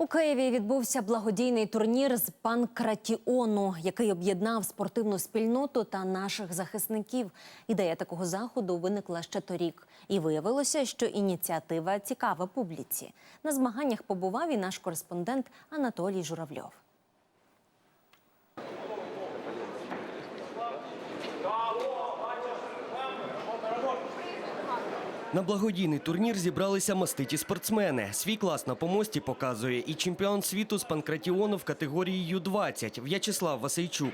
У Києві відбувся благодійний турнір з панкратіону, який об'єднав спортивну спільноту та наших захисників. Ідея такого заходу виникла ще торік, і виявилося, що ініціатива цікава публіці. На змаганнях побував і наш кореспондент Анатолій Журавльов. На благодійний турнір зібралися маститі спортсмени. Свій клас на помості показує і чемпіон світу з панкратіону в категорії Ю-20 В'ячеслав Васильчук.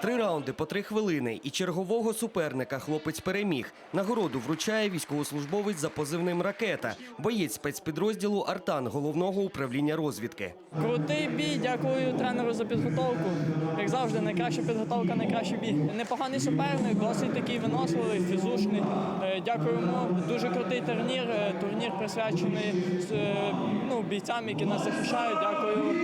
Три раунди по три хвилини, і чергового суперника хлопець переміг. Нагороду вручає військовослужбовець за позивним ракета, боєць спецпідрозділу Артан головного управління розвідки. Крутий бій, дякую тренеру за підготовку. Як завжди, найкраща підготовка, найкращий бій. Непоганий суперник, досить такий виносливий, фізушний. Е, Дякуємо. Дуже крутий турнір. Е, Турнір присвячений е, ну, бійцям, які нас захищають. Дякую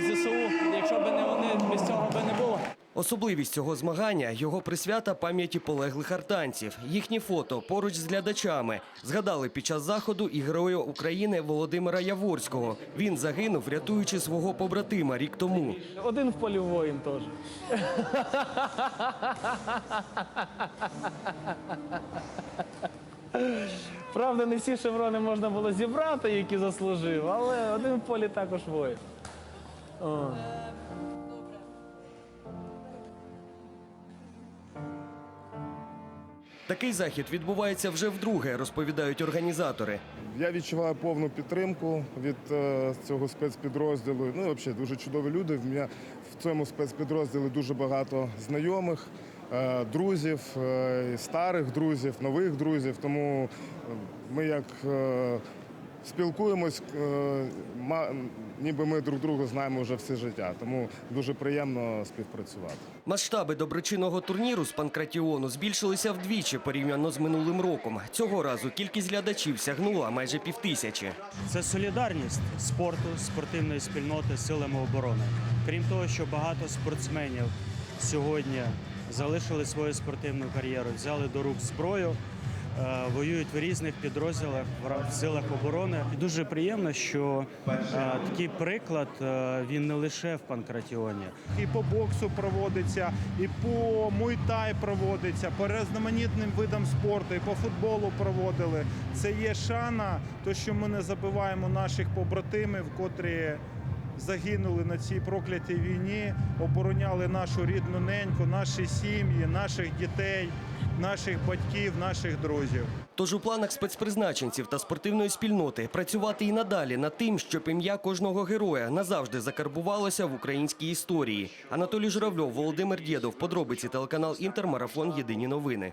ЗСУ. Якщо б не вони, без цього би не було. Особливість цього змагання його присвята пам'яті полеглих артанців. Їхні фото поруч з глядачами згадали під час заходу і героя України Володимира Яворського. Він загинув, рятуючи свого побратима рік тому. Один в полі воїн теж. Правда, не всі шеврони можна було зібрати, які заслужив, але один в полі також воїн. Такий захід відбувається вже вдруге, розповідають організатори. Я відчуваю повну підтримку від е, цього спецпідрозділу. Ну взагалі дуже чудові люди. В мене в цьому спецпідрозділі дуже багато знайомих, е, друзів, е, старих друзів, нових друзів. Тому ми як спілкуємось, ма- ніби ми друг друга знаємо вже все життя. Тому дуже приємно співпрацювати. Масштаби доброчинного турніру з панкратіону збільшилися вдвічі порівняно з минулим роком. Цього разу кількість глядачів сягнула майже півтисячі. Це солідарність спорту, спортивної спільноти силами оборони. Крім того, що багато спортсменів сьогодні залишили свою спортивну кар'єру, взяли до рук зброю, воюють в різних підрозділах в силах оборони. І дуже приємно, що е, такий приклад е, він не лише в Панкратіоні. і по боксу проводиться, і по муйтай проводиться, по різноманітним видам спорту, і по футболу проводили. Це є шана, то що ми не забуваємо наших побратимів, котрі загинули на цій проклятій війні, обороняли нашу рідну неньку, наші сім'ї, наших дітей, наших батьків, наших друзів. Тож у планах спецпризначенців та спортивної спільноти працювати і надалі над тим, щоб ім'я кожного героя назавжди закарбувалося в українській історії. Анатолій Журавльов, Володимир Дєдов, подробиці телеканал Інтер, марафон Єдині новини.